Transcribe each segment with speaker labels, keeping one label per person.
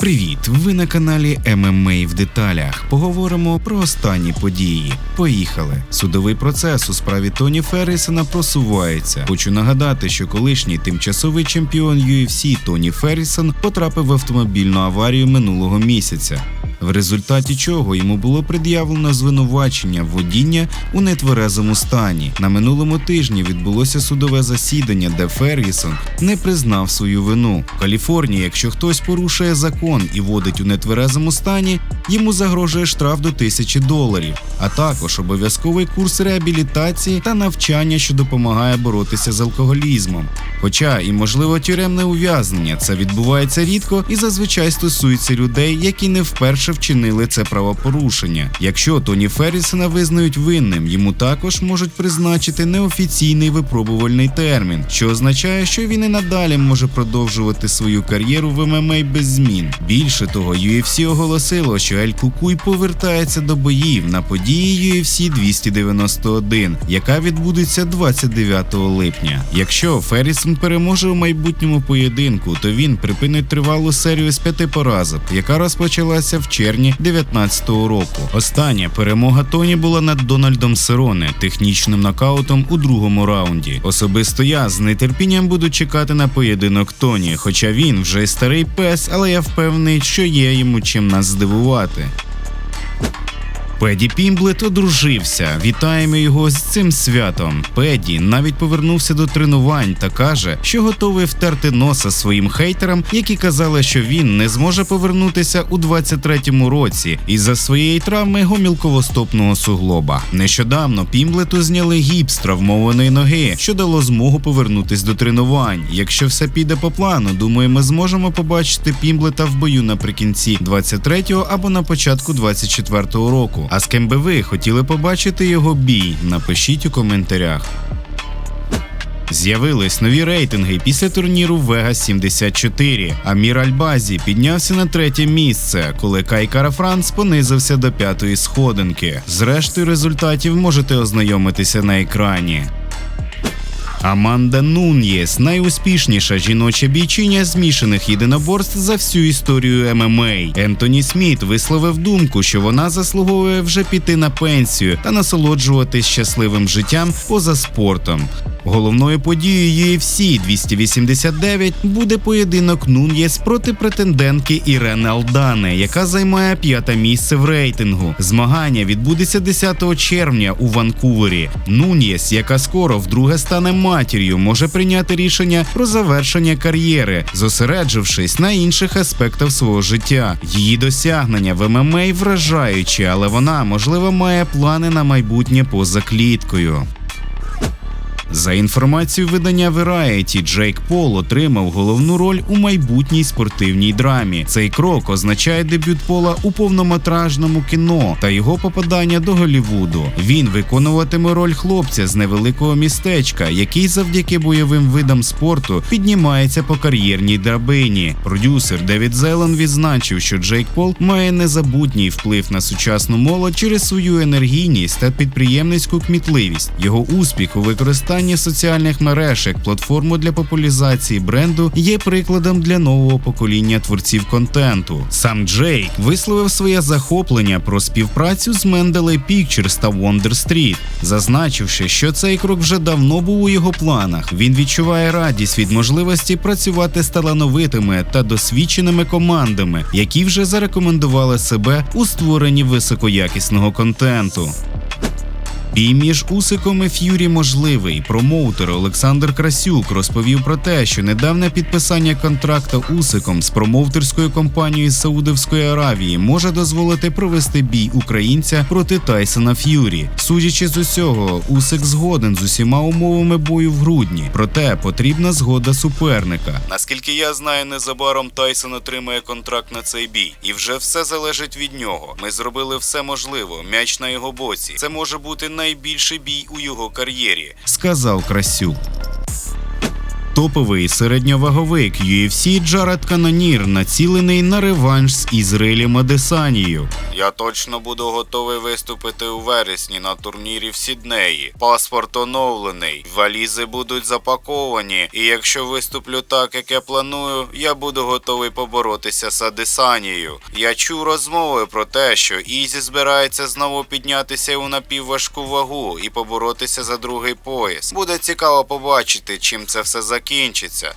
Speaker 1: Привіт! Ви на каналі ММА в деталях. Поговоримо про останні події. Поїхали. Судовий процес у справі Тоні Феррісона просувається. Хочу нагадати, що колишній тимчасовий чемпіон UFC Тоні Феррісон потрапив в автомобільну аварію минулого місяця. В результаті чого йому було пред'явлено звинувачення водіння у нетверезому стані. На минулому тижні відбулося судове засідання, де Фергісон не признав свою вину. В Каліфорнії, якщо хтось порушує закон і водить у нетверезому стані, йому загрожує штраф до тисячі доларів, а також обов'язковий курс реабілітації та навчання, що допомагає боротися з алкоголізмом. Хоча і можливо тюремне ув'язнення це відбувається рідко і зазвичай стосується людей, які не вперше вчинили це правопорушення. Якщо Тоні Феррісона визнають винним, йому також можуть призначити неофіційний випробувальний термін, що означає, що він і надалі може продовжувати свою кар'єру в ММА без змін. Більше того, UFC оголосило, що Ель Кукуй повертається до боїв на події UFC 291, яка відбудеться 29 липня. Якщо Феррісон переможе у майбутньому поєдинку, то він припинить тривалу серію з п'яти поразок, яка розпочалася в червні 2019 року. Остання перемога Тоні була над Дональдом Сероне технічним нокаутом у другому раунді. Особисто я з нетерпінням буду чекати на поєдинок Тоні, хоча він вже старий пес, але я впевнений, що є йому чим нас здивувати. Педі Пімблет одружився. Вітаємо його з цим святом. Педі навіть повернувся до тренувань та каже, що готовий втерти носа своїм хейтерам, які казали, що він не зможе повернутися у 23-му році із-за своєї травми гомілковостопного суглоба. Нещодавно Пімблету зняли гіпс травмованої ноги, що дало змогу повернутись до тренувань. Якщо все піде по плану, думаю, ми зможемо побачити Пімблета в бою наприкінці 23-го або на початку 24-го року. А з ким би ви хотіли побачити його бій? Напишіть у коментарях. З'явились нові рейтинги після турніру Vegas 74. Амір Альбазі піднявся на третє місце, коли Кай Карафранц понизився до п'ятої сходинки. Зрештою результатів можете ознайомитися на екрані. Аманда Нуньєс найуспішніша жіноча бійчиня змішаних єдиноборств за всю історію ММА. Ентоні Сміт висловив думку, що вона заслуговує вже піти на пенсію та насолоджуватись щасливим життям поза спортом. Головною подією UFC 289 буде поєдинок Нуньєс проти претендентки Ірени Алдане, яка займає п'яте місце в рейтингу. Змагання відбудеться 10 червня у Ванкувері. Нуньєс, яка скоро вдруге стане матір'ю, може прийняти рішення про завершення кар'єри, зосереджившись на інших аспектах свого життя. Її досягнення в ММА вражаючі, але вона можливо має плани на майбутнє поза кліткою. За інформацією видання Variety, Джейк Пол отримав головну роль у майбутній спортивній драмі. Цей крок означає дебют Пола у повнометражному кіно та його попадання до Голлівуду. Він виконуватиме роль хлопця з невеликого містечка, який завдяки бойовим видам спорту піднімається по кар'єрній драбині. Продюсер Девід Зелен відзначив, що Джейк Пол має незабутній вплив на сучасну молодь через свою енергійність та підприємницьку кмітливість. Його успіх у використанні використання соціальних мереж як платформу для популяризації бренду є прикладом для нового покоління творців контенту. Сам Джейк висловив своє захоплення про співпрацю з Mendeley Pictures та Wonder Street, зазначивши, що цей крок вже давно був у його планах. Він відчуває радість від можливості працювати з талановитими та досвідченими командами, які вже зарекомендували себе у створенні високоякісного контенту. Бій між Усиком і Ф'юрі можливий. Промоутер Олександр Красюк розповів про те, що недавне підписання контракта Усиком з промоутерською компанією Саудовської Аравії може дозволити провести бій українця проти Тайсона Ф'юрі. Судячи з усього, Усик згоден з усіма умовами бою в грудні, проте потрібна згода суперника. Наскільки я знаю, незабаром Тайсон отримає контракт на цей бій, і вже все залежить від нього. Ми зробили все можливо. М'яч на його боці. Це може бути найбільший бій у його кар'єрі, сказав Красюк. Топовий середньоваговик UFC Джаред Канонір націлений на реванш з Ізраїлем Адесанією. Я точно буду готовий виступити у вересні на турнірі в Сіднеї. Паспорт оновлений, валізи будуть запаковані, і якщо виступлю так, як я планую, я буду готовий поборотися з Адесанією. Я чув розмови про те, що Ізі збирається знову піднятися у напівважку вагу і поборотися за другий пояс. Буде цікаво побачити, чим це все закінчиться.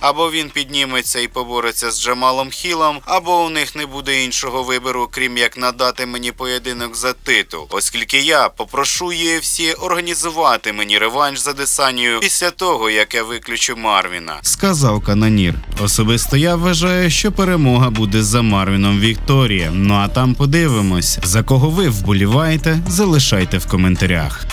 Speaker 1: Або він підніметься і побореться з Джамалом Хілом, або у них не буде іншого вибору, крім як надати мені поєдинок за титул, оскільки я попрошу UFC організувати мені реванш за Десанію після того, як я виключу Марвіна. Сказав канонір. Особисто я вважаю, що перемога буде за Марвіном Вікторія. Ну а там подивимось, за кого ви вболіваєте, залишайте в коментарях.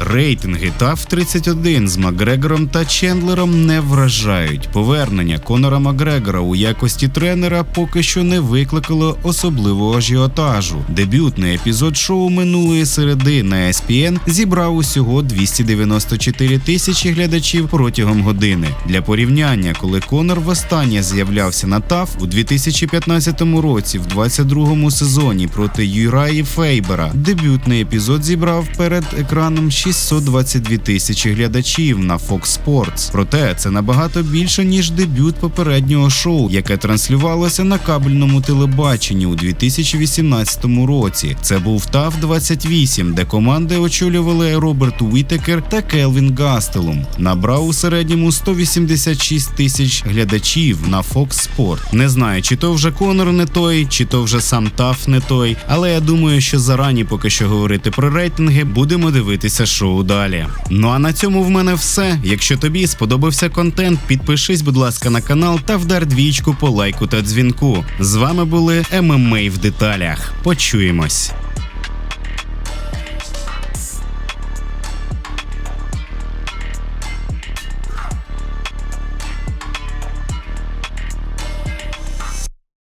Speaker 1: Рейтинги ТАФ 31 з Макгрегором та Чендлером не вражають. Повернення Конора Макгрегора у якості тренера поки що не викликало особливого ажіотажу. Дебютний епізод шоу минулої середи на ESPN зібрав усього 294 тисячі глядачів протягом години. Для порівняння, коли Конор востаннє з'являвся на ТАФ у 2015 році, в 22-му сезоні проти Юраї Фейбера, дебютний епізод зібрав перед екраном 622 тисячі глядачів на Fox Sports. Проте це набагато більше ніж дебют попереднього шоу, яке транслювалося на кабельному телебаченні у 2018 році. Це був ТАФ 28, де команди очолювали Роберт Уітекер та Келвін Гастелум. Набрав у середньому 186 тисяч глядачів на Fox Sport. Не знаю, чи то вже Конор не той, чи то вже сам ТАФ не той, але я думаю, що зарані поки що говорити про рейтинги, будемо дивитися шоу далі. Ну а на цьому в мене все. Якщо тобі сподобався контент, підпишись, будь ласка, на канал та вдар двічку по лайку та дзвінку. З вами були ММА в деталях. Почуємось.